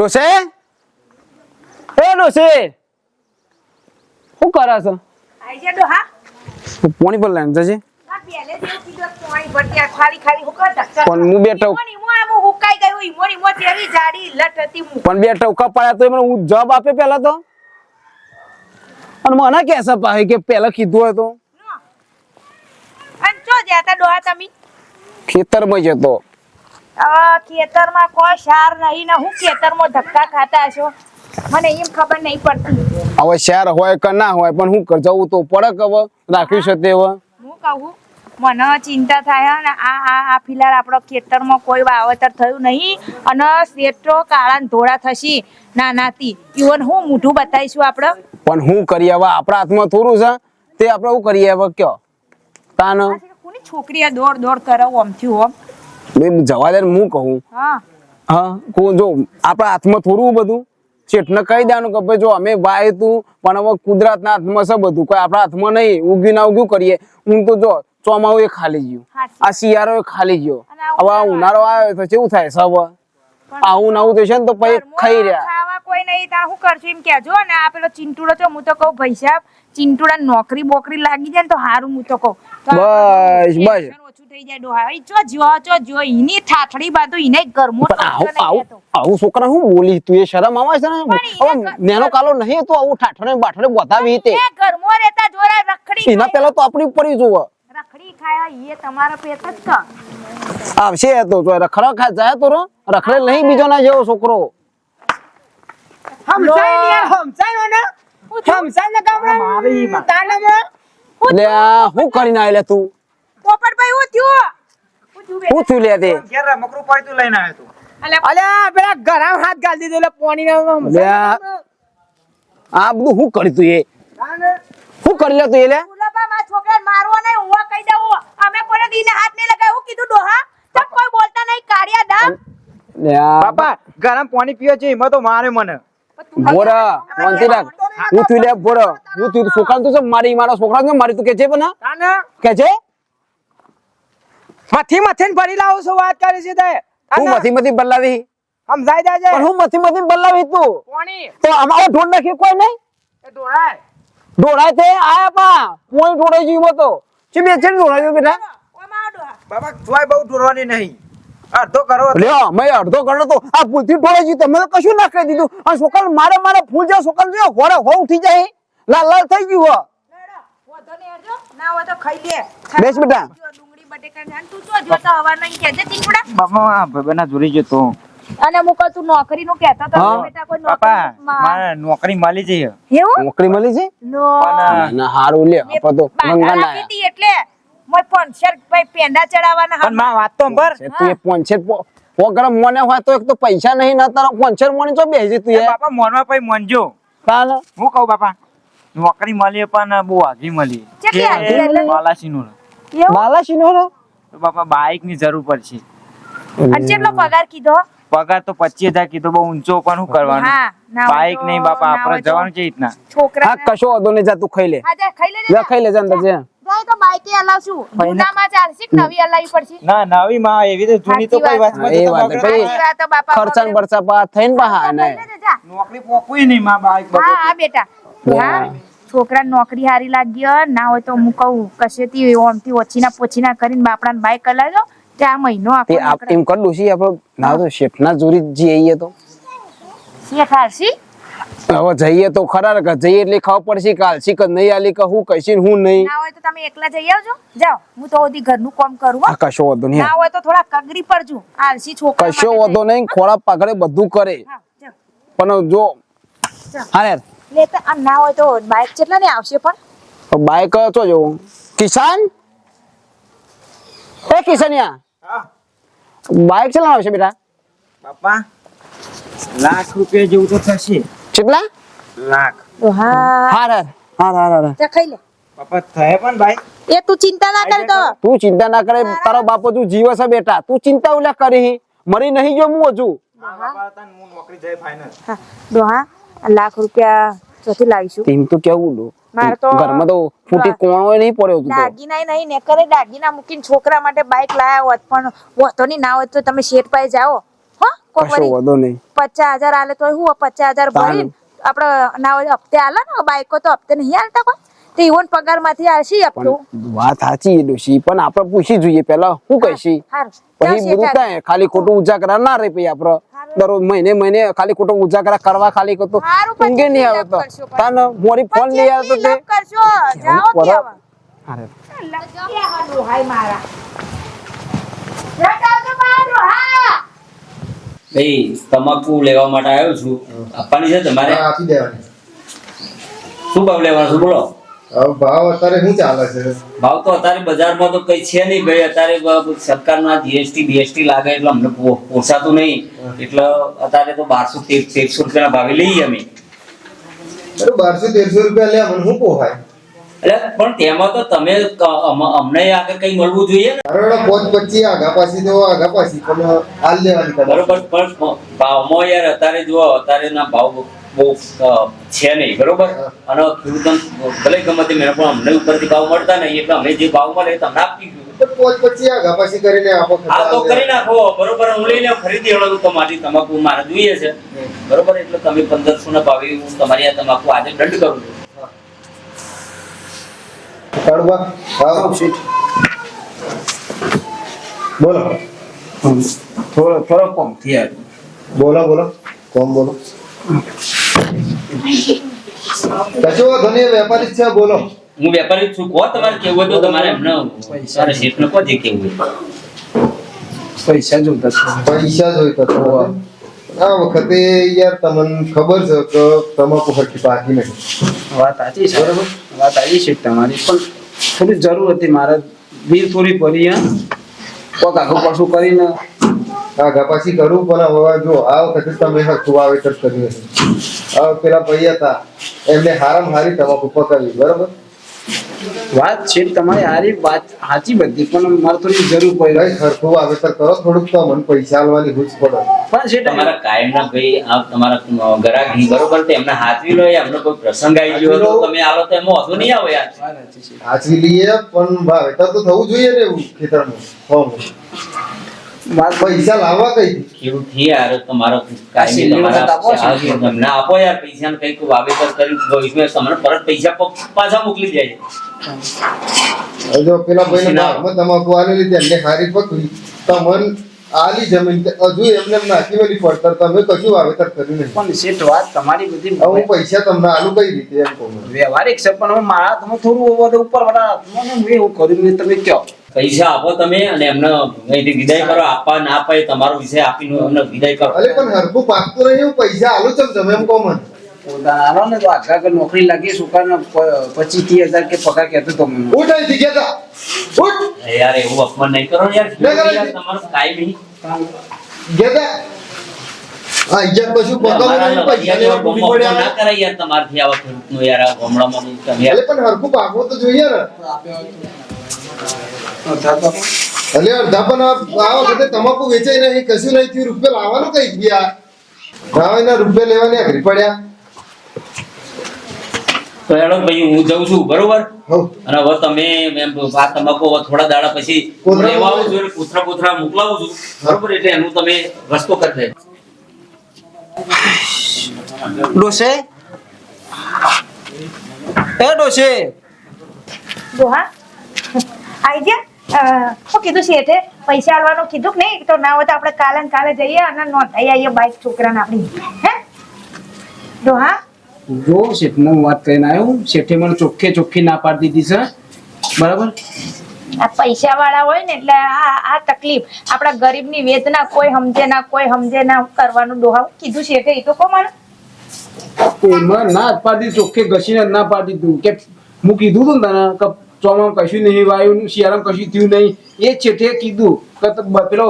ડોસે એ ડોસે શું કરે છે? આઈ જા ડોહા પોણી પર લાઈન જશે પાણી પણ હું તો જવાબ આપે પેલા તો? અને મને કેસે પાહે કે પેલા કીધું હતું ખેતરમાં જતો ખેતરમાં કોઈ સાર નહીં ને હું ખેતરમાં ધક્કા ખાતા છો? મને એમ ખબર નહીં પડતી. હવે શહેર હોય કે ના હોય પણ હું જવું તો પડે કે હવે? રાખ્યું છે તે હું કહું મને ચિંતા થાય ને આ આ આ ફિલહાલ આપણો ખેતરમાં કોઈ વાવતર થયું નહીં અને શેઠો કાળા ને ધોળા થશે નાનાથી. ઈવન હું મૂઠું બતાવીશું આપણે. પણ હું કરીએ હવે? આપણા હાથમાં થોડું છે? તે આપણે હું કરીએ હવે? કયો? તાન? કોની છોકરીએ દોડ દોડ કરે ઓમથી ઓમ બે જવા દે હું કહું? હા. હા કો જો આપણા હાથમાં થોડું બધું. ચેટને કહી દેવાનું કે ભાઈ જો અમે વાય તું પણ હવે કુદરતના હાથમાં છે બધું. કોઈ આપણા હાથમાં નહીં. ઉગ્યું ના ઉગ્યું કરીએ. હું તો જો ચોમાવું એ ખાલી ગયું. આ શિયાળો એ ખાલી ગયો. હવે આ ઉનાળો આવ્યો તો કેવું થાય છે આવું નવું થશે ને તો પછી ખાઈ રહ્યા. કોઈ નહીં તાર હું કરશું એમ કેજો ને આ પેલો ચિંટુડો છો હું તો કહું ભાઈ સાહેબ ચિંટુડા નોકરી બોકરી લાગી જાય ને તો હારું હું તો કહું. બસ, બસ. ટેન્શન જાય ડોહા. ઈ ચો જો ચો જો ઈની ઠાઠડી બાજુ ઈને ગરમો આવું આવું આવું છોકરા હું બોલી? તું એ શરમ આવે છે ને? હવે નેનો કાલો નહીં તો આવું ઠાઠરે બાઠરે બતાવી તે. ગરમો રહેતા જોરા રખડી એના ખાય. તો આપણી ઉપર જોવે રખડી ખાયા એ તમારા પેટ જ કા. આવશે એ તો રખડા ખા જાય તો રો. રખડે નહીં બીજો ના જેવો છોકરો. હમસાય ને યાર, હમસાય ને. હું કરીને આવેલા તું? પોપટભાઈ હું થયું? હું થયું હું થયું લે તે? ઘેર મકરું પડ્યું તું લઈને આવ્યો તું? અલ્યા, અલ્યા પેલા ગરમ હાથ ગાલ દીધો એટલે પાણી ના આ આ બધું હું કરી તું એ? હું કરી લે તું એ લે? ગુલાબા, છોકરાને મારવો નહીં, હું કહી દઉં. અમે કોઈને દીને હાથ નહીં લગાય હું કીધું ડોહા? તમ કોઈ બોલતા નહીં, કાઢ્યા ડામ. લે બાપા ગરમ પાણી પીવે છે એમાં તો મારે મને. બોરા શાંતિ રાખ. હું થયું લે બોરા હું થયું છોકરા તું મારી મારા છોકરા ને મારી તું કે છે પણ કે છે? મથી મથીને ભરી લાવું છું વાત કરી છે તે. હું મથી મથી બદલાવી સમજાઈ જાય છે પણ હું મથી મથી બદલાવી તું. કોણી તો અમારો ઢોળ નાખી કોઈ નહીં? એ ઢોળાય. ઢોળાય તે? આયા પા. કોઈ ઢોળાઈ ગયું તો. ચી બે છે ઢોળાઈ ગયું બેટા? બાબા જોય બહુ ઢોરવાની નહીં. અડધો કરો લ્યો મેં અડધો ગણો તો. આ ભૂલથી ઢોળાઈ ગયું. તમે કશું ના કહી દીધું. અને છોકરા મારે મારે ફૂલ જાય છોકરા જો ઘોડે હો ઉઠી જાય. લાલ લાલ થઈ ગયું હો. લેડો, વધો ને હેડજો. ના હોય તો ખાઈ લે. બેસ બેટા. જો ડુંગળી બટેકા તું જો જો હવાર નહીં કહેજે ચીકુડા. બાપા ભાઈબંધના જોડી જતો અને હું કહું તું નોકરીનું કહેતો તો બેટા કોઈ બાપા નોકરી માં- મારે નોકરી મળી જઈએ એવું? નોકરી મળી છે? ના. હારું લ્યો મેં તો બાધા ગંગા ના. રાખી હતી એટલે મોય પંચર ભાઈ પેંડા ચડાવવાના પણ માં વાત તો અંબર છે તું એ પોગરમ હોય તો એક તો પૈસા નહીં ના તારા પોંચેર મોની ચો બેસી તું બાપા મોનમાં પછી મોનજો. કાલ? હું કહું બાપા નોકરી મળી પણ બહુ આગી મળી. કેટલી આગી? એટલે? બાલાસીનું નો બાપા બાઇકની જરૂર પડશે. અને કેટલો પગાર કીધો? પગાર તો પચીસ હજાર કીધો બહુ ઊંચો પણ શું કરવાનું? હા, ના હોય બાઇક નહીં બાપા આપણે જવાનું છે રીતના. છોકરા હા કશો વાંધો નહીં જા તું ખાઈ લે. ખાઈ લેજે જા ખાઈ લે જા અંદર જે. તો બાઈકે હલાવશું જૂનામાં ચાલશે કે નવી હલાવવી પડશે? ના નવી માં એવી તો જૂની તો કોઈ વાત. વાત એ વાત ભાઈ. તો બાપા ખર્ચા ને પા થઈને પા ને નોકરી પોકવી નહીં માં બાઇક હા હા બેટા. હા. છોકરા નોકરી હારી લાગી હોય, ના હોય તો હું કહું કશેથી ઓમથી ઓછીના પોછીના કરીને બાપડાને બાઈક હલાવજો ત્યાં મહિનો આપણે તે. એમ કર ડોશી આપણો? ના તો શેઠના જોરી જઈએ તો. શેઠ હારશી? હવે જઈએ તો ખરા કે જઈએ એટલે ખબર પડશે કાલ શી કે નહીં આલી કે હું કહીશ હું નહીં. ના હોય તો તમે એકલા જઈ આવજો. જાઓ હું તો ઓધી ઘરનું કામ કરું. આ કશો વધો નહીં. ના હોય તો થોડા કગરી પડજો આલસી છોકરા કશો વધો નહીં ખોળા પાઘડે બધું કરે. પણ જો હા યાર. લેતા આ ના હોય તો બાઇક કેટલા ની આવશે પણ? બાઇક તો જો કિસાન? એ કિસાનિયા હા. બાઇક ચલાવ આવશે બેટા? બાપા લાખ રૂપિયા જેવું તો થશે. કેટલા લાખ. તો હા. હાર હાર હાર હાર જા ખાઈ લે. બાપા થાય પણ ભાઈ. એ તું ચિંતા ના કરતો તું. ચિંતા ના કરે તારો બાપો તું જીવે છે બેટા. તું ચિંતા ઉલા કરી. મરી નહીં જો હું હજુ. બાપા તન હું નોકરી જાય ફાઇનલ હા આ લાખ રૂપિયા ચોથી લાવીશું. તેમ તો કેવું લો. મારે તો- ઘરમાં તો ફૂટી કોણો નહીં પડ્યો દાગીના નહીં ને કરે દાગીના મૂકીને છોકરા માટે બાઈક લાયા હોત પણ હોતો નહીં ના હોત તો તમે શેઠ પાસે જાઓ. હો કોક કશો વધો નહીં. પચાસ હજાર આલે તો હું પચાસ હજાર તાન. ભરી આપડે ના હોય હપ્તે આલે ને બાઇકો તો હપ્તે નહીં આલતા કોઈ. તો ઈવન પગારમાંથી આવશે હપ્તો વાત સાચી એ ડોશી પણ આપણે પૂછી જોઈએ. પેલા શું કહીશી? પછી બધું ખાલી ખોટું ઉજાગરા ના રે પછી આપડે દરરોજ મહિને મહિને ખાલી ખોટું ઉજાગરા કરવા ખાલી કરતો. ઊંઘે નહીં આવે તો તાન મોરી ફોન લઈ આવે તો. તે ભાઈ તમાકુ લેવા માટે આવ્યો છું. આપવાની છે તમારે? હા, આપી દેવાની. શું ભાવ લેવાનું બોલો. ભાવ અત્યારે શું ચાલે છે? ભાવ તો અત્યારે બજારમાં તો કઈ છે નહીં ભાઈ. અત્યારે સરકારના જીએસટી બીએસટી લાગે એટલે અમને પોસાતું નહીં. એટલે અત્યારે તો બારસો તેરસો રૂપિયાના ભાવે લઈએ અમે. બારસો તેરસો રૂપિયા લે મને શું પોહાય? એટલે પણ તેમાં તો તમે અમને આગળ કઈ મળવું જોઈએ ને? અરે ઓલા પોચ આગા પાછી તો આગા પાછી પણ હાલ લેવાની બરોબર પણ ભાવમાં યાર અત્યારે જો અત્યારે ના ભાવ બહુ છે નહીં બરોબર? અને ખેડૂતોને ભલે ગમે તે મહેનત પણ અમને ઉપરથી ભાવ મળતા નહીં એટલે અમે જે ભાવ મળે તમને આપી દીધું તો પોચ પચી આગા પાછી કરીને આપો હા તો કરી નાખો બરોબર હું લઈ લઉં ખરીદી હળવું તમારી તમાકુ મારે જોઈએ છે. બરોબર એટલે તમે પંદરસો ના ભાવે હું તમારી આ તમાકુ આજે દંડ કરું છું. બોલો. થોડો થોડો કમ થયા. બોલો બોલો. કોમ બોલો. કશો ધને વેપારી છે બોલો. હું વેપારી છું. કો તમારે કેવું તો તમારે એમને તારે શેઠને કો જે કેવું પૈસા જોતા છે. પૈસા જોઈતા હતા આ. વખતે યાર તમને ખબર છે કે તમાકુ હરખી પાકી નહીં. વાત સાચી છે. બરાબર? વાત આવી છે તમારી પણ થોડી જરૂર હતી મારે. બીર થોડી પડી હા. કોક આખું પાછું કરીને. આગા પાછી કરું પણ હવે જો આ વખતે તમે હરખું વાવેતર કર્યું હશે. હવે પેલા ભાઈ હતા એમને હારામ હારી તમાકુ પકાવી બરોબર? વાત છે તમારી હારી વાત સાચી બધી પણ મારે થોડી જરૂર પડે. ભાઈ ખર્ચો વાવેતર કરો થોડુંક તો મને પૈસા આલવાની હુજ પડે. પણ છે તમારા કાયમના ભાઈ આ તમારા ગરાગી બરોબર તે એમને હાથવી લો એમનો કોઈ પ્રસંગ આવી ગયો તો તમે આવો તો એમાં વાંધો નહીં આવે યાર. હાથવી લઈએ પણ વાવેતર તો થવું જોઈએ ને એવું ખેતરમાં હોમ. પૈસા લાવવા કઈ? કેવું થી યાર? તમારો કાઈ તમારા છો. તમને આપો યાર પૈસા કંઈક વાવેતર કરી ભવિષ્યમાં તમને પરત પૈસા પાછા મોકલી જાય હવે જો પેલા ભાઈને ભાગમાં તમાકુ આલેલી હતી, એમને હારી પકવી તમને આલી જમીન હજુ એમને એમ નાખી મેલી પડતર. તમે કશું વાવેતર કર્યું નહીં. પણ શેઠ વાત તમારી બધી હવે હું પૈસા તમને આલુ કઈ રીતે એમ કહું. વ્યવહારિક છે પણ હવે મારા તમે થોડું ઉપર મને મેં એવું કર્યું તમે કહો. પૈસા આપો તમે અને એમને અહીંથી વિદાય કરો. આપવા ના આપવા તમારો વિષય આપીને એમને વિદાય કરો. અરે પણ હરખું પાકતું નહીં હું પૈસા આલુ ચમ તમે એમ કહો મને. પોતાના ને તો આખા નોકરી લાગી છોકરાને પચીસ ત્રીસ હજાર કે પગાર કહેતો તો મને. ઉઠ અહીંથી ગયા તા ઉઠ. યાર એવું અપમાન નહીં કરો યાર. ના કરો. યાર, ગયા તા હા ઇજ્જત કશું પકાવું પૈસા લેવા ગામમાં ડૂબી ના કરાય યાર તમારથી આવા ખેડૂતનું યાર ગામડામાં પણ હરખું પાકવું તો જોઈએ અલે અડધા પણ આ વખતે તમાકુ વેચાઈ નહીં કશું નહીં થયું. રૂપિયા લાવવાનું કઈ ગયા ના એના રૂપિયા લેવાની અઘરી પડ્યા. તો હેડો ભાઈ હું જઉં છું બરોબર? અને હવે તમે એમ આ તમાકુ થોડા દાડા પછી લેવાવું છું એટલે કૂતરા કૂતરા મોકલાવું છું. બરોબર? એટલે એનું તમે રસ્તો કરી દે. ડોસે? એ ડોસે? ડોહા? આઈ ગયા? શું કીધું શેઠે પૈસા આલવાનું કીધું કે નહીં? તો ના હોય તો આપણે કાલે ને કાલે જઈએ અને નોંધાઈ આવીએ બાઈક છોકરાને આપણી. હે? હા. જો શેઠને હું વાત કરીને આવ્યો શેઠે મને ચોખ્ખે ચોખ્ખી ના પાડી દીધી છે. બરાબર? આ પૈસા વાળા હોય ને એટલે આ આ તકલીફ. આપણા ગરીબની વેદના કોઈ સમજે ના કોઈ સમજે ના કરવાનું ડોહા કીધું શેઠે એ તો કો મને. એમાં ના પાડી ચોખ્ખે ઘસીને ના પાડી દીધું. કે હું કીધું તું ને તને કે ચોમામાં કશું નહીં વાયું શિયાળામાં કશું થયું નહીં. એ શેઠે કીધું. કે પેલો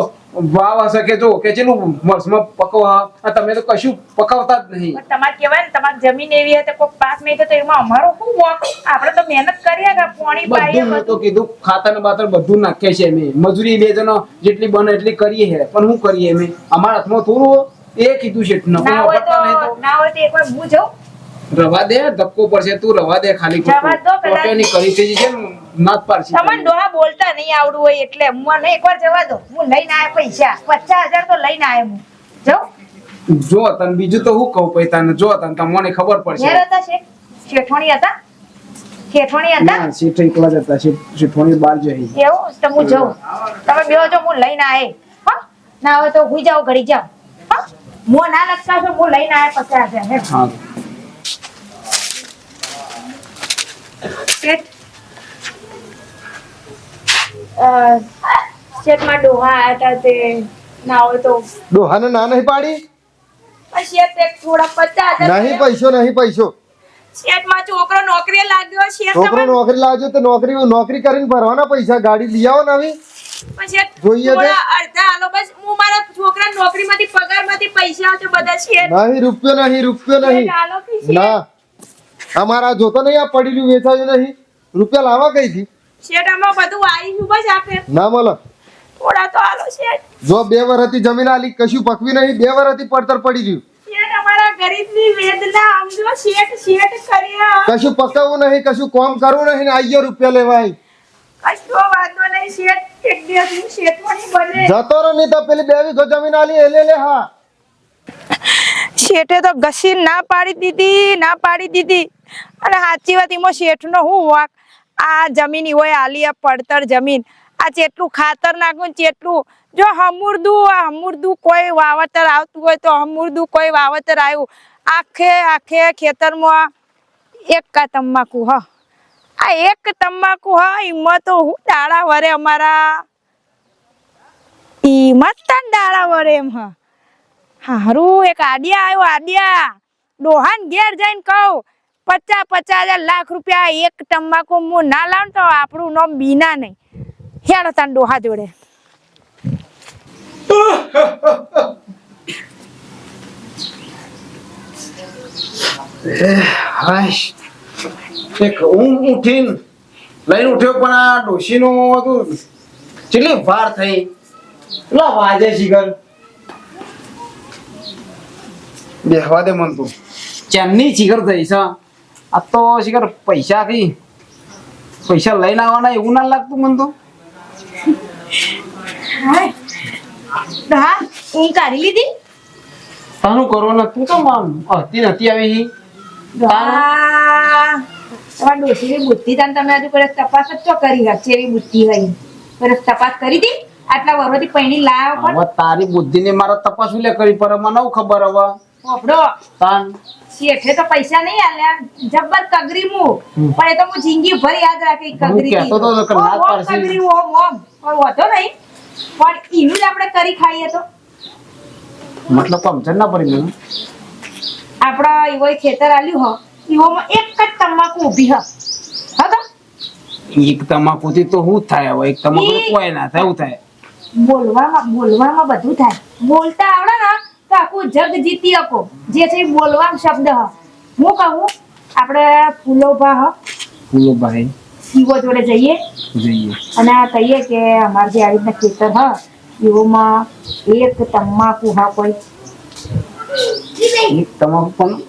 વાવ હશે કે જો કે ચેલું વર્ષમાં પકવા? આ તમે તો કશું પકવતા જ નહીં. તમારે કહેવાય ને તમારી જમીન એવી હતી કોઈ પાક નહીં તો એમાં અમારો શું વોક? આપણે તો મહેનત કરીએ કે પાણી પાઈએ બધું તો કીધું ખાતર ને બાતર બધું નાખીએ છીએ અમે. મજૂરી બે જણો જેટલી બને એટલી કરીએ છે પણ શું કરીએ અમે? અમારા હાથમાં થોડું? એ કીધું છે ના હોય તો ના હોય તો એકવાર હું જાઉં. રવા દે ધક્કો પડશે તું રવા દે ખાલી ટોટેની કરી છે છે નાત પાડશે તમને. ડોહા બોલતા નહીં આવડું હોય એટલે. મને એકવાર જવા દો હું લઈને આયા પૈસા. 50000 તો લઈને આયા હું. જો. જો તને બીજું તો હું કહું પૈતા ને જો તને તમને ખબર પડશે. ઘેર હતા છે શેઠોણી હતા? શેઠોણી હતા? ના શેઠ એકલા જ હતા. શેઠોણી બહાર જઈ એવું? તો હું જાઉં. તમે બેહો જો હું લઈને આયે. હા? ના હોય તો હું જાઓ ઘડી. જાવ હા? મો ના લટકાશો હું લઈને આયે પછી હે હા. અ, શેઠમાં ડોહા હતા તે ના હોય તો. ડોહાને ના નહીં પાડી? શેઠ એક થોડા પચાસ નહીં પૈસો નહીં પૈસો. શેઠમાં છોકરો નોકરીએ લાગ્યો શેઠ છોકરો નોકરી લાવજો તો નોકરી નોકરી કરીને ભરવાના પૈસા ગાડી લઈ આવો પણ શેઠ જોઈએ તે? અડધા હાલો બસ હું મારા છોકરા નોકરીમાંથી પગારમાંથી પૈસા આવશે બધા શેઠ નહીં રૂપિયો નહીં રૂપિયો નહીં? ના. અમારા જોતો નહીં આ પડેલું વેચાયું નહીં રૂપિયા શેઠ આમાં બધું આવીશું બસ આપે? ના મળે. થોડા તો હાલો શેઠ. જો બે વર્ષથી જમીન આલી કશું પકવી નહીં બે વર્ષથી પડતર પડી ગયું. શેઠ અમારા ગરીબની વેદના સમજો શેઠ શેઠ કર્યા. કશું પકવું નહીં કશું કોમ કરવું નહીં ને આઈયો રૂપિયા લેવાય. કશો વાંધો નહીં શેઠ. એક દિવસ હું શેઠવાણી બને. જતો રહો નહીં તો પેલી બે વીઘો જમીન આલી એ લે હા. શેઠે તો ઘસી ના પાડી દીધી, ના પાડી દીધી. અને સાચી વાત, એમાં શેઠનો શું વાક? આ જમીન હોય આલી આ પડતર જમીન. આ જેટલું ખાતર નાખું ને જેટલું જો હમુરદું, આ હમુરદું કોઈ વાવતર આવતું હોય તો હમુરદું કોઈ વાવતર આવ્યું આખે આખે ખેતરમાં એક કા તમાકુ હ. આ એક તમાકુ હ, એમાં તો હું દાડા વરે અમારા. ઈમાં જ તાન દાડા વરે એમ હ. હારું, એક આડિયા આવ્યો, આડિયા. ડોહાન ઘેર જઈને કહું, પચાસ પચાસ હજાર લાખ રૂપિયા એક તમાકુ હું ના લાવ તો આપણું નામ બીના નહીં. હેડો તાન ડોહા જોડે. કેટલી વાર થઈ. વાજે શિખર. બેહવા દે મન તું. ચેનની શિખર થઈ છે આ તો શિખર પૈસા કઈ પૈસા લઈને આવવાના એવું ના લાગતું મન તો. હા ઊંઘ કાઢી લીધી? તાનું કરો ને તું તો માન હતી નથી આવી ઈ. તમારા ડોશીની બુદ્ધિ તાન તમે હજુ કોઈ તપાસ જ કરી હશે એવી બુદ્ધિ હોય. કોઈ તપાસ કરી હતી આટલા વર્ષોથી પૈણી લાવ પણ. તારી બુદ્ધિ ને મારે તપાસ લે કરી પર મને ખબર હવે. હોભળો પણ શેઠે તો પૈસા નહીં આલ્યા. જબ્બર કગરી મુ પણ એ તો હું જિંદગી ભર યાદ રાખી હું કગરી કહેતો તો કે ના પાડશી. કગરી ઓમ ઓમ. પણ વધો નહીં. પણ એનું જ આપણે કરી ખાઈએ તો. મતલબ સમજણ ના પડી મને. આપણા એવો ખેતર આલ્યું હો. એવોમાં એક જ તમાકુ ઊભી હ. હા તો એક તમાકુથી તો શું થાય હવે? એક તમાકુ કોઈ ના થાય એવું થાય. બોલવામાં બોલવામાં બધું થાય. બોલતા આવડે ને. તો આખું જગ જીતી શકો જે છે એ શબ્દ હ. હું કહું આપણે ફૂલોભા હ. ફૂલો ભાઈ શિવો જોડે જઈએ. જઈએ. અને આ કહીએ કે અમારે જે આવી રીતના ખેતર હ એવોમાં એક તમાકુ હા કોઈ. એક તમાકુ પણ?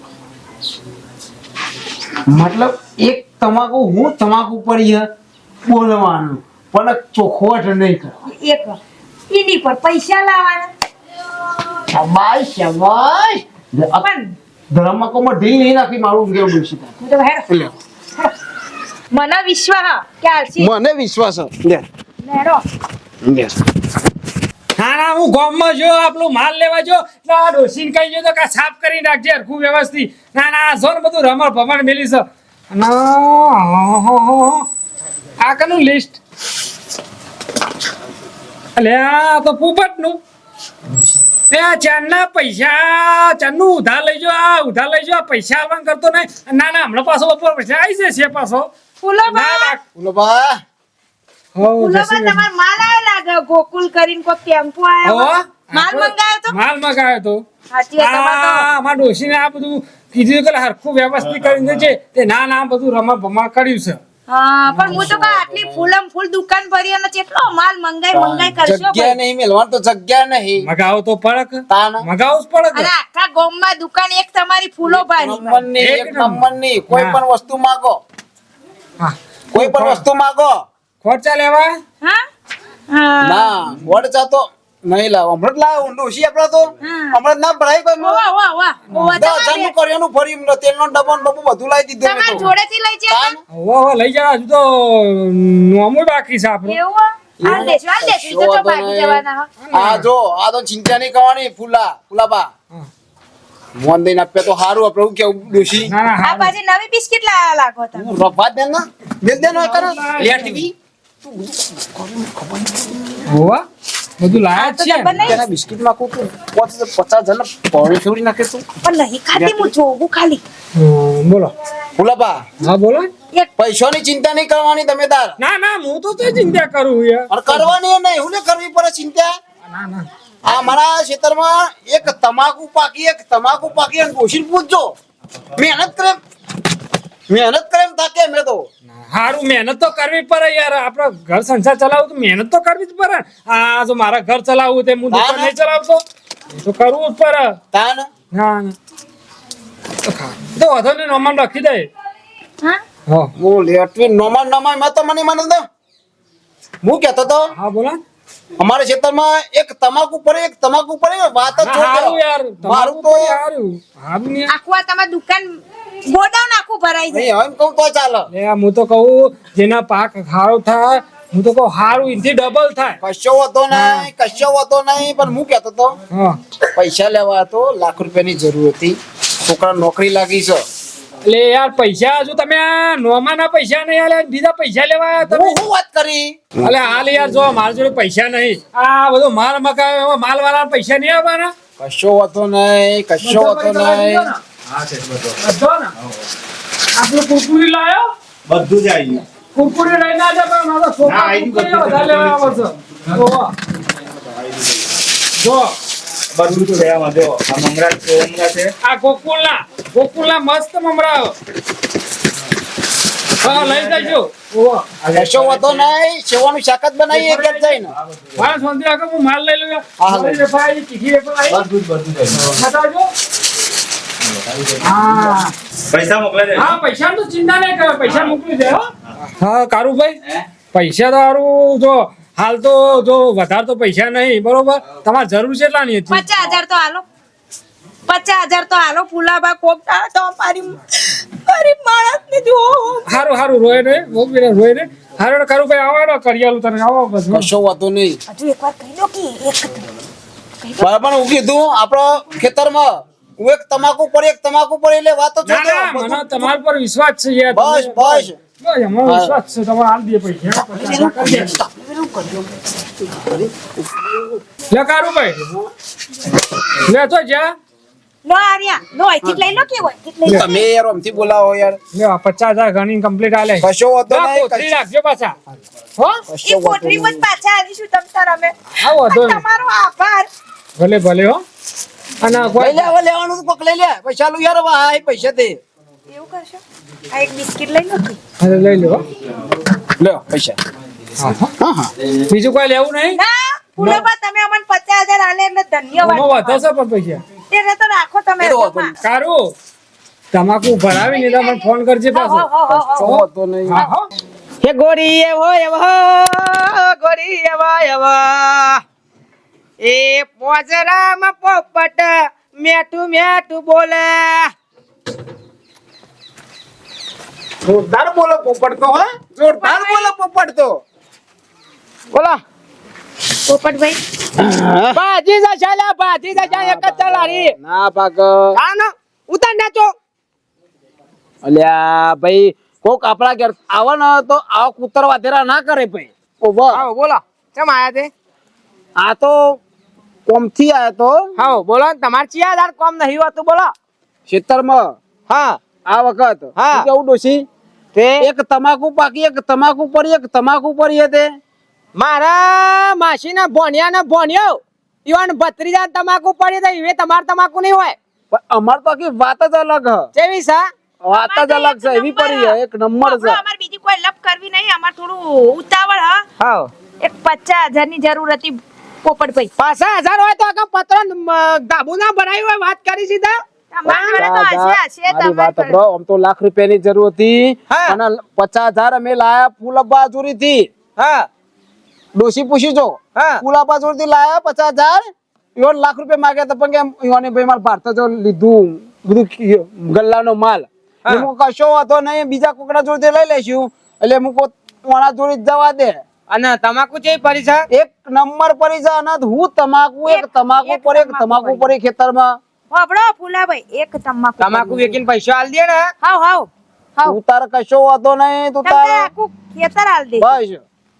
મતલબ એક તમાકુ હું તમાકુ પર બોલવાનું પણ ચોખવટ નહીં કરવા એક. એની પર પૈસા લાવવાના. શાબાશ શાબાશ. આ પણ ધર્મકોમાં ઢીલ નહીં નાખી મારું કેવું હેડ લે. મને વિશ્વાસ કે આલસી મને વિશ્વાસ લે. નેડો લે. ના ના હું ગામમાં જો આપણું માલ લેવા જો. એટલે આ ડોસીને કહી જો તો કા સાફ કરી નાખજે હરખું વ્યવસ્થિત. ના ના આ જો ને બધું રમણ ભમણ મેલી છે. આ કનું લિસ્ટ અલ્યા આ તો પોપટનું. એ ચાંદના પૈસા ચાંદનું ઉધાર લઈ જાઓ આ ઉધાર લઈ જાઓ પૈસા આવવાનું કરતો નહીં. ના ના હમણાં પાછો બપોર પૈસા આવી જશે પાછો. ફૂલો ના લાગ બોલો બા હો જશે. ફૂલોમાં તમારે માલ આવ્યો લાગે? ગોકુલ કરીને કોઈ ટેમ્પો આવ્યો હો? માલ મંગાવ્યો તો? માલ મંગાવ્યો તો. સાચી વાત તમારે આ ડોશીને આ બધું કીધું કે હરખું વ્યવસ્થિત કરીને છે તે ના ના બધું રમણ ભમણ કર્યું છે. હા પણ હું તો કા આટલી ફૂલમ ફૂલ દુકાન ભરી અને કેટલો માલ મંગાઈ મંગાઈ કરશો જગ્યા નહીં મેલવાન તો જગ્યા નહીં. મગાવો તો પડક. મગાવો જ પડક. અને આખા ગામમાં દુકાન એક તમારી ફૂલો ભારી એક નંબર. ની કોઈ પણ વસ્તુ માગો. કોઈ પણ વસ્તુ માગો. ખર્ચા લેવા હા? હા. ના વડ ચાતો નહીં લાવો. હમણાં જ લાવો આપડે તો. હમણાં ના ભરાય કોઈ ઓવા ઓવા ઓવા ઓવા દસ હજારનું કરિયાનું ફરી એમને તેલનો ડબ્બો ને બધું લાવી દીધું તમારા મેં તો. લઈ જાય તાન? હવે હવે લઈ જા હજુ તો નોમું બાકી છે આપણું. એવું? હાલ દેશું હાલ દેશું તો શો તો તો ભાગી નહીં. જવાના આ જો આ તો ચિંતા નહીં કરવાની ફૂલા ફૂલાબા. મોન દઈને આપ્યા તો સારું આપણે એવું કેવું ડોસી ના ના આ. પાછી નવી બિસ્કિટ લાયા લાગો તમે. રફા દે ના? દે દે ને કરે? લેટ વી હોવા? બધું લાયા આ તો જ છે તેના બિસ્કિટમાં તું પચાસ પચાસ જણ પાણી ફેવરી નાખે તું પણ નહીં ખાતી હું જોવું ખાલી બોલો. ફૂલાબા હા બોલો. પૈસાની ચિંતા નહીં કરવાની તમે તાર. ના ના હું તો તે ચિંતા કરું યાર. કરવાની નહીં હું ને કરવી પડે ચિંતા. ના ના. આ મારા ખેતરમાં એક તમાકુ પાકી એક તમાકુ પાકી અને ડોશી પૂછજો. મહેનત કરે મહેનત કરે એમ થાકે મેં તો. હારું મહેનત તો કરવી પડે યાર. આપણે ઘર સંસાર ચલાવવું તો મહેનત તો કરવી જ પડે. આ જો મારા ઘર ચલાવવું તે હું દુકાન નહીં ચલાવતો તો કરવું જ પડે. તાન. ના ના. તો વધો ને નોમાન રાખી દે. હા? હા. હું લેટવી નોમાન નોમાન મેં તો મને મને તો હું કહેતો તો હા બોલો. અમારા ખેતરમાં એક તમાકુ પડે એક તમાકુ પડે વાત જ છોડ યાર. મારું તો યાર. આખું આ તમારી દુકાન ગોડાઉન આખું ભરાઈ જાય. એમ કહું તો ચાલે. લે હું તો કહું જેના પાક સારો થાય હું તો કહું હારું ડબલ થાય. કશો હતો નહીં કશો હતો નહીં પણ હું કહેતો તો પૈસા લેવા તો લાખ રૂપિયાની જરૂર હતી. છોકરા નોકરી લાગી છે. એટલે યાર પૈસા હજુ તમે આ નોમાના પૈસા નહીં આલે બીજા પૈસા લેવા તમે. હું વાત કરી? એટલે હાલ યાર જો મારા જોડે પૈસા નહીં. આ બધો માલ એમાં માલ વાળા પૈસા નહીં આવવાના? કશો વાતો નહીં કશો વાતો નહીં. બધો. ને? આપણું કુરકુરી લાયો? બધું જ આવી ગયું. કુરકુરી લઈને આજે પણ મારો ના, છોકરો કુરકુરી વધારે લેવા આવશે જો જો બધું તો રહ્યા જો આ મમરા છે મમરા છે. આ ગોકુલના ગોકુલના મસ્ત મમરાઓ હા લઈ જજો. ઓહો. કશો વધો નહીં સેવાનું શાક જ બનાવી એક જ જઈને. મારા સોંધી રાખો હું માલ લઈ લઉં. હા, હા. મારી એક બધું જ બધું જ આવ્યું. બતાવજો હા પૈસા મોકલે દે. હા પૈસા તો ચિંતા નહીં કરે પૈસા મોકલી દે હા. કારુભાઈ પૈસા તો હારું જો હાલ તો જો વધારે તો પૈસા નહીં બરોબર? તમારે જરૂર છે એટલા નહીં પચાસ હજાર તો હાલો. પચાસ હજાર તો હાલો ફુલાબા કોક તો અમારી ગરીબ માણસ ને હારું હારું રોય ને બહુ બીને રોય ને હારું કારુભાઈ આવો ને કરિયાલું તને આવો બસ કશો વાતો નહીં. હજુ એકવાર કહી દો કે એક બરાબર હું કીધું આપણો ખેતરમાં હું એક તમાકુ પર એક તમાકુ પર એટલે વાત જ ના ના મને તમારા પર વિશ્વાસ છે યાર બસ બસ. બસ, એમાં વિશ્વાસ છે તમારે હાલ દે પૈસા પચાસ કરી દે. લે તો જા. લો આર્યા લો અહીંથી લઈ લો કેવો અહીંથી લઈ તમે યાર અમથી બોલાવો યાર. લે આ હજાર ગણી કમ્પ્લીટ આલે. કશો હતો નહીં કોથળી રાખજો પાછા. હો? એ હતો કોઠરીમાં પાછા આવીશું તમ તાર અમે. હા, તમારો આભાર. ભલે ભલે હો. અને કોઈ લે લેવાનું કોક લઈ લે. પૈસા લું યાર પૈસા દે. એવું કરશો? આ એક બિસ્કિટ લઈ લો કે લઈ લો. હો. પૈસા. હા, હા. હા હા. બીજું કોઈ લેવું નહીં? ફૂલોબા તમે અમને પચાસ હજાર આલે એટલે ધન્યવાદ વધશે પણ પૈસા? એને તો રાખો તમે તો વાંધો. કારું તમાકુ ભરાવીને તમે ફોન કરજે પાછો. હો, હો, હો. કશો હતો નહીં. હા હો. હે ગોરી એવો એવો ગોરી એવા એવા એ પોજરામાં પોપટ મેઠું મેઠું બોલે. જોરદાર બોલો પોપટ તો હા. જોરદાર બોલો પોપટ તો. બોલો. પોપટભાઈ. બાજી જા લે બાજી જશે એક જ ચલાડી ના પાક. આનો ઉતાર નાચો અલ્યા ભાઈ કોક આપણા ઘેર આવે ને તો આવા કૂતર વાધેરા ના કરે ભાઈ. ઓવો આવો બોલો. કેમ આયા તે? આ તો કોમથી આયો તો? હા બોલો તમારે ચિયા હજાર કોમ નહીં હોતું બોલો. ખેતરમાં? હા. આ વખત? હા. કેવું ડોશી? તે? એક તમાકુ પાકી એક તમાકુ પડી એક તમાકુ પડી તે. મારા માસી ના ભોણિયા. ને ભોણિયો ઈવન ભત્રીજા તમાકુ પડી તો એ તમાર તમાકુ નહીં હોય. પણ અમાર તો આખી વાત જ અલગ હ. કેવી છે? વાત જ અલગ છે એવી પડી એક નંબર છે. અમારે બીજી કોઈ લપ કરવી નહીં અમારે થોડું ઉતાવળ હા. હા એક પચાસ હજારની જરૂર હતી પોપટભાઈ પાછા હજાર હોય તો આખા પત્ર ધાબુ ના ભરાયું હોય વાત કરી સીધા. તમારી જોડે તો હશે હશે મારી વાત તમારી સાંભળો. આમ તો લાખ રૂપિયાની જરૂર હતી અને પચાસ હજાર અમે લાયા ફૂલ બાજુરી થી. હા. પૂછી જો હા. કુલાબા જોડથી લાયા પચાસ હજાર? ઈવન લાખ રૂપિયા માગ્યા હતા પણ કે ઈવને ભાઈ મારા ભારત જો લીધું બધું ગલ્લાનો માલ. એમાં કશો હતો નહીં બીજા કોકડા જોડે લઈ લઈશું. એટલે હું કો ઓના જોડે જવા દે. અને તમાકુ છે પડી એક નંબર પડી અને હું તમાકુ એક તમાકુ પર એક તમાકુ પર. એક ખેતરમાં. હોભળો ફૂલાભાઈ એક તમાકુ તમાકુ વેકીને પૈસા આલ દે ને? હાવ હાવ હાવ. તું તાર કશો વાતો નહીં તું તાર. તારે ખેતર આલ દે. બસ.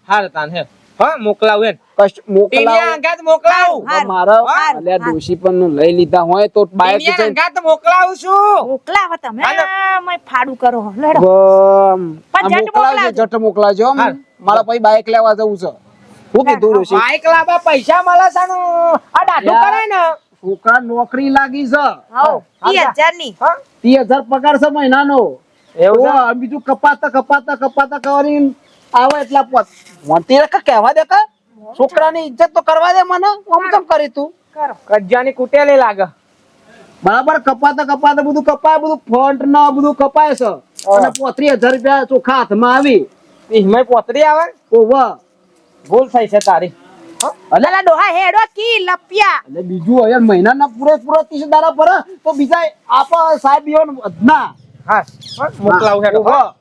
હાર તાન હે હા મોકલાવું એમ. કશ મોકલાવ? અંગાત મોકલાવું. મારા અલ્યા હારું. ડોશી પણ લઈ લીધા હોય તો બાઈક ટીનિયા અંગાત મોકલાવું છું. મોકલાવો તમે? હાલો. ફાડું કરો. લેડો. પણ જટ મોકલાવજો મોકલાવજો. જટ મોકલાજો મારા પછી બાઈક લેવા જવું છે. હું કીધું ડોશી? બાઈક લાવવા પૈસા મળે છે ને? આ દાઢું કરે ને. છોકરા નોકરી લાગી છે. ની હા. ત્રીસ હજાર પગાર છે મહિનાનો. એવું બીજું કપાતા કપાતા કપાતા કરીને આવે એટલા પોત મોતી કહેવા દે કા છોકરાની ઇજ્જત તો કરવા દે મને. આમ કેમ કરી. તું? કજ્જાની કુટેલી લાગે. બરાબર કપાતા કપાતા બધું કપાય બધું ફંડ ના બધું કપાય છે. અને પોત્રી હજાર રૂપિયા ચોખા હાથમાં આવી. હિમાય પોત્રી આવે? ઓવા ભૂલ થઈ છે તારી. અલા ડોહા હેડો કી લપિયા. એટલે બીજું હવે મહિનાના પૂરેપૂરા ત્રીસ દાડા પર તો બીજા આપા સાહેબ વધના. હા. હા, મોકલાવું હેડો ઓવા.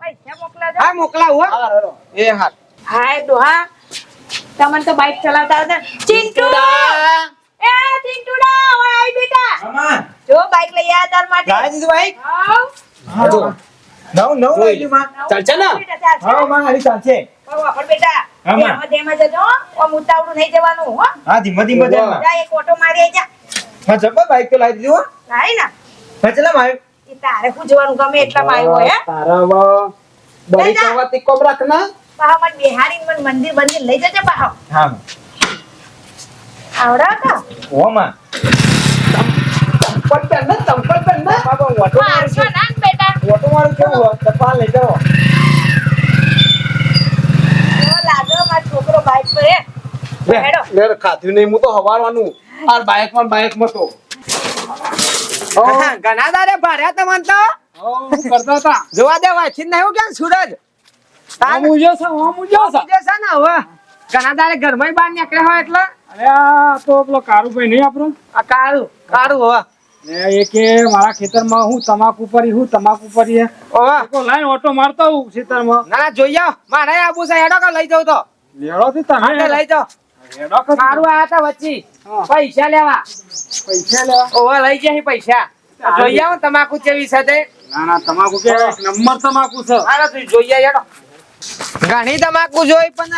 હા. મોકલાવું હો. એ હા હાય ડોહા તમને તો બાઈક ચલાવતા હતા ચિંટુડા! એ ચિંટુડા ઓય આઈ બેટા. જો બાઈક લઈ આયા તાર માટે. લાવી દીધું ભાઈ? હાવ જો. નવ નવ લઈ લ્યું માં. ચાલશે ને? હા માં હારી ચાલશે. બહુ વાપર બેટા. હા, માં. એમાં જજો ઓમ ઉતાવળું નહીં જવાનું હો. હા ધીમે ધીમે જવાનું. જા એક ઓટો મારી આઈ જા. હા જબર બાઈક તો લાવી દીધું હો. લાઈ ના. હા ચલા મારે એ તારે હું જોવાનું ગમે એટલા માં આવ્યો હે? તારા વ- બરી. કરવા તીકોમ રાખના પાહા મન બિહારી મન મંદિર બંદિર લઈ જજે પાહા. હા આવડા કા હો માં ચંપલ પહેર ને ચંપલ પહેર ને બાબા ઓટો મારશો ના બેટા. ઓટો મારું કેવું હોય ચપ્પલ લઈ જાઓ. મારો છોકરો બાઈક પર હે? બેડો હેડો ખાધ્યું ખાધું નહીં હું તો હવારવાનું. આ બાઈકમાં બાઈકમાં તો. ઘણા દાડે ભર્યા તમને તો? હું કરતા હતા. જોવા દે વાંચી નહીં એવું કેમ સૂરજ. મુજો છે હું મુજો છે. ને હવે. ઘણા દાડે ઘરમાં બહાર નીકળ્યા હોય એટલે? અરે આ તો પેલો કારુભાઈ નહીં આપણો? આ કાળું કાળું હવે. ને એ કે મારા ખેતરમાં હું તમાકુ પરી હું તમાકુ પરી હે. હવે. તો લાઈન ઓટો મારતો હું ખેતરમાં. ના જોઈ આવો. મારે આબુ છે હેડો કે લઈ જાઉં તો. લેડો થી તને લઈ જાવ લેડો કે કાળું આયા તા વચ્ચે. પૈસા લેવા. પૈસા લેવા? ઓવા લઈ જાય પૈસા. જોઈ આવો તમાકુ ચેવી સાથે ના ના તમાકુ કે નંબર તમાકુ છે. હાલો તું જોઈ આય ઘણી તમાકુ જોઈ પણ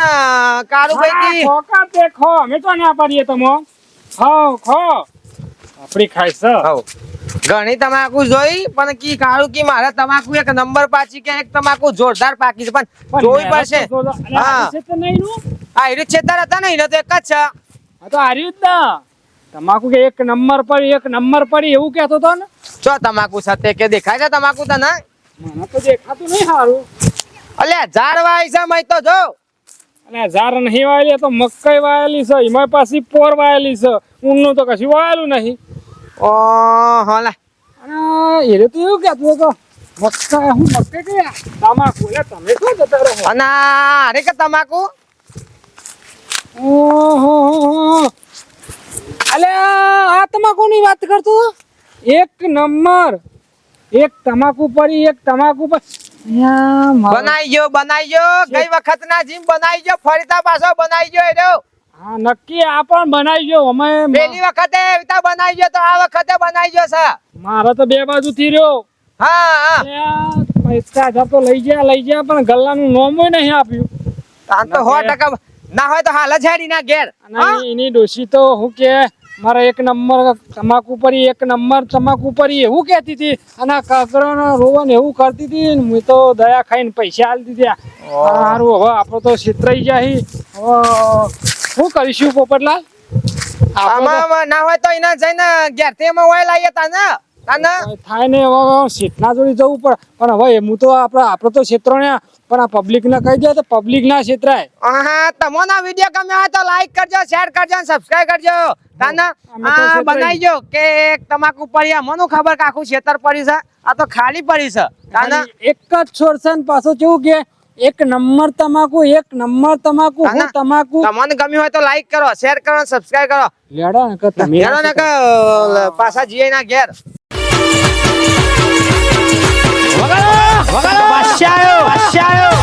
કારું ભાઈ ખોકા તે ખો અમે તો ના પાડીએ તમો. ખાઓ ખો. આપણી ખાય છે. હઉ. ઘણી તમાકુ જોઈ પણ કી કાળું કી મારે તમાકુ એક નંબર પાછી કે એક તમાકુ જોરદાર પાકી છે. પણ પણ જોવી મહેનત પડશે. તો જો- અરે હા. આ છે તો નહીં નું? આ હીરું છેતર હતા ને એને તો એક જ છે. આ તો હાર્યું જ ના તમાકુ કે એક નંબર પડી એક નંબર પડી એવું કહેતો હતો ને? ચો તમાકુ સાથે કે દેખાય છે તમાકુ તને મને તો દેખાતું નહીં સારું અલ્યા ઝાડ વાય છે મય તો જો. અને ઝાર નહીં વાયેલી તો મકઈ વાયેલી છે એમાં પાછી પોર વાયેલી છે. ઊનનું તો કશું વાયેલું નહીં. ઓ હલા અને એ તો એવું કહેતું હતો મકાઈ હું મકઈ કયા તમાકુ એટલે તમે શું જતા રહો? અને અરે કે તમાકુ? ઓહો. અલે આ તમાકુની વાત કરતો એક નંબર. એક તમાકુ પરી એક તમાકુ પર બનાવી ગયો બનાવી ગયો. ગઈ વખત ના જીમ બનાઈ ગયો ફરીતા પાછો બનાવી ગયો એનો. હા નક્કી આ પણ બનાવી ગયો. અમે પેલી વખતે એવી બનાવી ગયો તો આ વખતે બનાવી ગયો છે. મારા તો બે બાજુ થી રહ્યો. હા હા. પૈસા તો લઈ ગયા લઈ ગયા પણ ગલ્લાનું નોમ નહીં આપ્યું. આમ તો સો ટકા ના હોય તો હાલ જ હેડી ના ઘેર અને એની ડોશી તો હું કે મારા એક નંબર તમાકુ પડી એક નંબર તમાકુ પડી એવું કહેતી હતી. અને કાકરાનો રોવન એવું કરતી હતી હું તો દયા ખાઈને પૈસા આલી દીધા. સારું હવે આપણે તો છેતરાઈ જાય. શું કરીશું પોપટલાલ? આમાં ના હોય તો એના જઈને ઘેર તે ઓય લાવીએ તાને તાને? થાય ને હવે સીટના જોડી જવું પડે. પણ હવે હું તો આપણે આપણે તો ક્ષેત્રોને પણ આ પબ્લિકને કહી દે તો પબ્લિક ના છેતરાય. હા તમોના વીડિયો ગમ્યો હોય તો લાઈક કરજો શેર કરજો અને સબસ્ક્રાઇબ કરજો. તાના આ છેતરાઈ. બનાવી જો કે એક તમાકુ પડી આ મને ખબર કે આખું ખેતર પડ્યું છે. આ તો ખાલી પડી છે. તાના એક જ છોડશે ને પાછું કેવું કે એક નંબર તમાકુ એક નંબર તમાકુ ના, હું તમાકુ. તમને ગમ્યું હોય તો લાઈક કરો શેર કરો સબસ્ક્રાઇબ કરો. લેડો ને કે તમે. લેડો ને કે પાછા જીએ ના ઘેર. વગાડો વગાડો